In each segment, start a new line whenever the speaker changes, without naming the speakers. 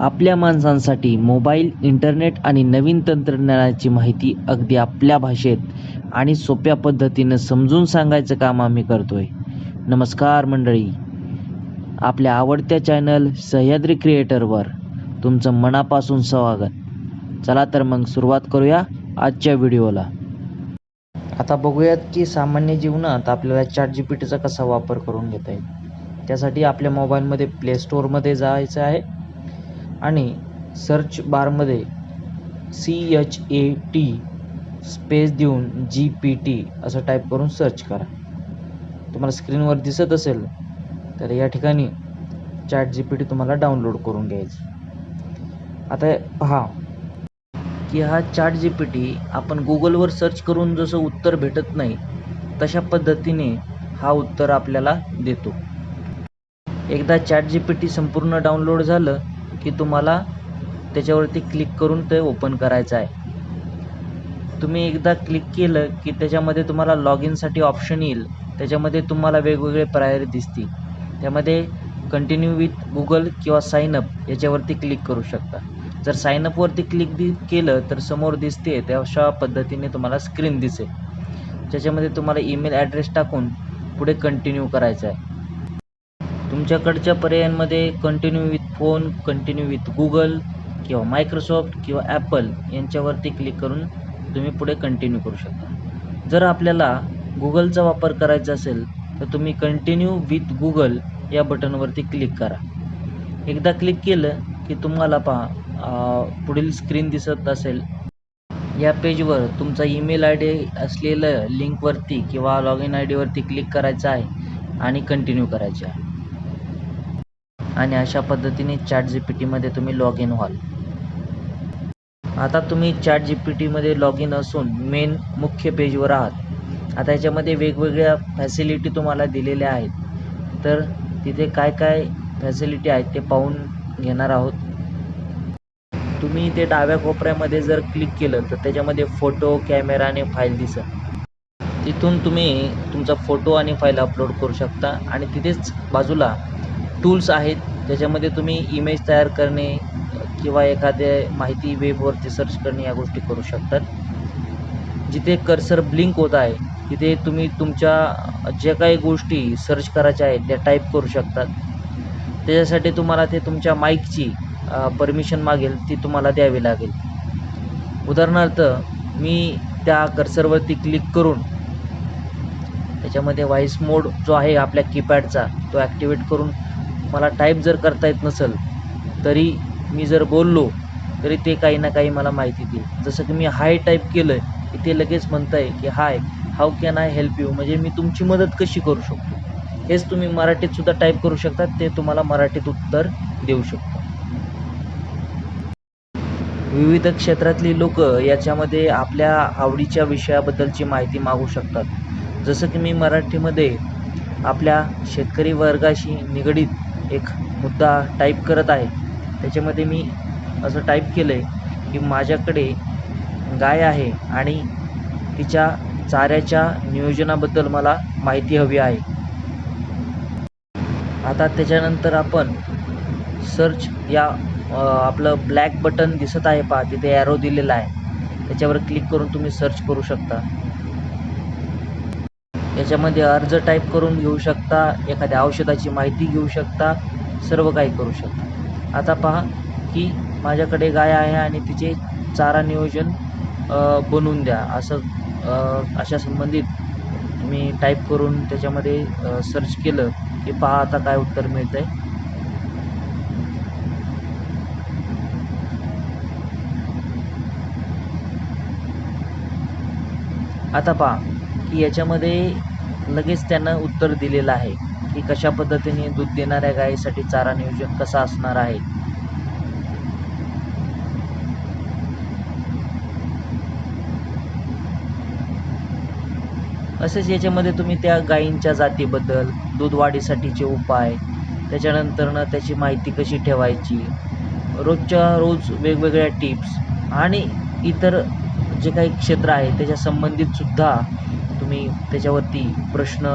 आपल्या माणसांसाठी mobile internet आणि नवीन तंत्रज्ञानाची माहिती अगदी आपल्या भाषेत आणि सोप्या पद्धतीनं समजून सांगायचं काम आम्ही करतोय. नमस्कार मंडळी. आपल्या आवडत्या चॅनल सह्याद्री क्रिएटरवर तुमचं मनापासून स्वागत. चला तर मग सुरुवात करूया आजच्या व्हिडिओला. आता बघूयात की सामान्य जीवनात आपल्याला चॅट जी पी टीचा कसा वापर करून घेता येईल. त्यासाठी आपल्या मोबाईलमध्ये प्ले स्टोअरमध्ये जायचं आहे. आणि सर्च बारमध्ये C H A T space देऊन जी पी टी असं टाईप करून सर्च करा. तुम्हाला स्क्रीनवर दिसत असेल तर या ठिकाणी चॅट जी पी टी तुम्हाला डाउनलोड करून घ्यायची. आता पहा की हा चॅट जी पी टी आपण गुगलवर सर्च करून जसं उत्तर भेटत नाही तशा पद्धतीने हा उत्तर आपल्याला देतो. एकदा चॅट जी पी टी संपूर्ण डाउनलोड झालं की तुम्हाला त्याच्यावरती क्लिक करून ते ओपन करायचं आहे. तुम्ही एकदा क्लिक केलं की त्याच्यामध्ये तुम्हाला लॉग इनसाठी ऑप्शन येईल. त्याच्यामध्ये तुम्हाला वेगवेगळे पर्याय दिसतील. त्यामध्ये कंटिन्यू विथ गुगल किंवा साईनअप याच्यावरती क्लिक करू शकता. जर साईनअपवरती क्लिक दि केलं तर समोर दिसते त्या अशा पद्धतीने तुम्हाला स्क्रीन दिसेल. ज्याच्यामध्ये तुम्हाला ईमेल ॲड्रेस टाकून पुढे कंटिन्यू करायचं आहे. तुमच्याकडच्या पर्यायांमध्ये continue with phone continue with Google किंवा मायक्रोसॉफ्ट किंवा ॲपल यांच्यावरती क्लिक करून तुम्ही पुढे कंटिन्यू करू शकता. जर आपल्याला गुगलचा वापर करायचा असेल तर तुम्ही कंटिन्यू विथ गुगल या बटनवरती क्लिक करा. एकदा क्लिक केलं की तुम्हाला पहा पुढील स्क्रीन दिसत असेल. या पेजवर तुमचा ईमेल आय डी असलेलं लिंकवरती किंवा लॉग इन आय डीवरती क्लिक करायचं आहे आणि कंटिन्यू करायचे आहे. आणि अशा पद्धतीने चॅट जी पी टीमध्ये तुम्ही लॉग इन व्हाल. आता तुम्ही चॅट जी पी टीमध्ये लॉग इन असून मेन मुख्य पेजवर आहात. आता याच्यामध्ये वेगवेगळ्या फॅसिलिटी तुम्हाला दिलेल्या आहेत. तर तिथे काय काय फॅसिलिटी आहेत ते पाहून घेणार आहोत. तुम्ही ते डाव्या कोपऱ्यामध्ये जर क्लिक केलं तर त्याच्यामध्ये फोटो कॅमेरा आणि फाईल दिसत तिथून तुम्ही तुमचा फोटो आणि फाईल अपलोड करू शकता. आणि तिथेच बाजूला टूल्स आहेत ज्याच्यामध्ये तुम्ही इमेज तयार करणे किंवा एखाद्या माहिती वेबवरती सर्च करणे या गोष्टी करू शकतात. जिथे कर्सर ब्लिंक होत आहे तिथे तुम्ही तुमच्या ज्या काही गोष्टी सर्च करायच्या आहेत त्या टाईप करू शकतात. त्याच्यासाठी तुम्हाला ते तुमच्या माईकची परमिशन मागेल ती तुम्हाला द्यावी लागेल. उदाहरणार्थ मी त्या कर्सरवरती क्लिक करून त्याच्यामध्ये व्हॉईस मोड जो आहे आपल्या कीपॅडचा तो ॲक्टिवेट करून मला टाईप जर करता येत नसेल तरी मी जर बोललो तरी ते काही ना काही मला माहिती देईल. जसं की मी हाय टाईप केलं की ते लगेच म्हणत आहे की hi how can I help you म्हणजे मी तुमची मदत कशी करू शकतो? हेच तुम्ही मराठीतसुद्धा टाईप करू शकता ते तुम्हाला मराठीत उत्तर देऊ शकतो. विविध क्षेत्रातली लोक याच्यामध्ये आपल्या आवडीच्या विषयाबद्दलची माहिती मागू शकतात. जसं की मी मराठीमध्ये आपल्या शेतकरी वर्गाशी निगडीत एक मुद्दा टाईप करत आहे. त्याच्यामध्ये मी असं टाईप केलं आहे की माझ्याकडे गाय आहे आणि तिच्या चाऱ्याच्या नियोजनाबद्दल मला माहिती हवी आहे. आता त्याच्यानंतर आपण सर्च या आपलं ब्लॅक बटन दिसत आहे पहा तिथे ॲरो दिलेला आहे. त्याच्यावर क्लिक करून तुम्ही सर्च करू शकता. याच्यामध्ये अर्ज टाईप करून घेऊ शकता एखाद्या औषधाची माहिती घेऊ शकता सर्व काही करू शकता. आता पहा की माझ्याकडे गाय आहे आणि तिचे चारा नियोजन बनवून द्या. असं अशा संबंधित मी टाईप करून त्याच्यामध्ये सर्च केलं की पहा आता काय उत्तर मिळतं आहे आता पहा की याच्यामध्ये लगेच त्यानं उत्तर दिलेलं आहे की कशा पद्धतीने दूध देणाऱ्या गायीसाठी चारा नियोजन कसा असणार आहे. असेच याच्यामध्ये तुम्ही त्या गायींच्या जातीबद्दल दूध वाढीसाठीचे उपाय त्याच्यानंतरनं त्याची माहिती कशी ठेवायची रोजच्या रोज वेगवेगळ्या टिप्स आणि इतर जे काही क्षेत्र आहे त्याच्या संबंधितसुद्धा तुम्ही त्याच्यावरती प्रश्न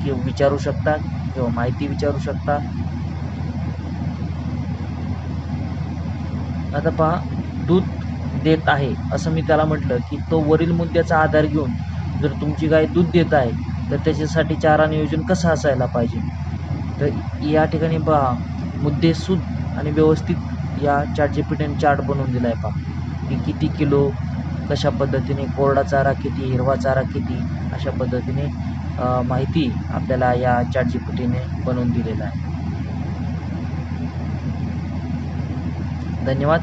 किंवा विचारू शकता किंवा माहिती विचारू शकता. आता पहा दूध देत आहे असं मी त्याला म्हटलं की तो वरील मुद्द्याचा आधार घेऊन जर तुमची गाय दूध देत आहे तर त्याच्यासाठी चारा नियोजन कसं असायला पाहिजे? तर या ठिकाणी पहा मुद्देसूद आणि व्यवस्थित या चार्ट जी पी चार्ट बनवून दिला आहे पहा की किती किलो कशा पद्धतीने कोरडा चारा किती हिरवा चारा किती अशा पद्धतीने माहिती आपल्याला या चॅट जी पी टीने बनवून दिलेला आहे. धन्यवाद.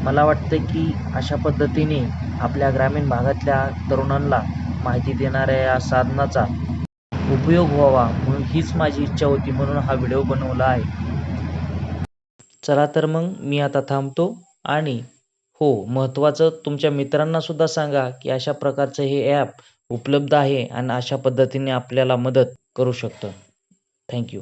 मला वाटतं की अशा पद्धतीने आपल्या ग्रामीण भागातल्या तरुणांना माहिती देणाऱ्या या साधनाचा उपयोग व्हावा म्हणून हीच माझी इच्छा होती म्हणून हा व्हिडिओ बनवला आहे. चला तर मग मी आता थांबतो आणि हो महत्त्वाचं तुमच्या मित्रांना सुद्धा सांगा की अशा प्रकारचं हे ॲप उपलब्ध आहे आणि अशा पद्धतीने आपल्याला मदत करू शकतं. थँक्यू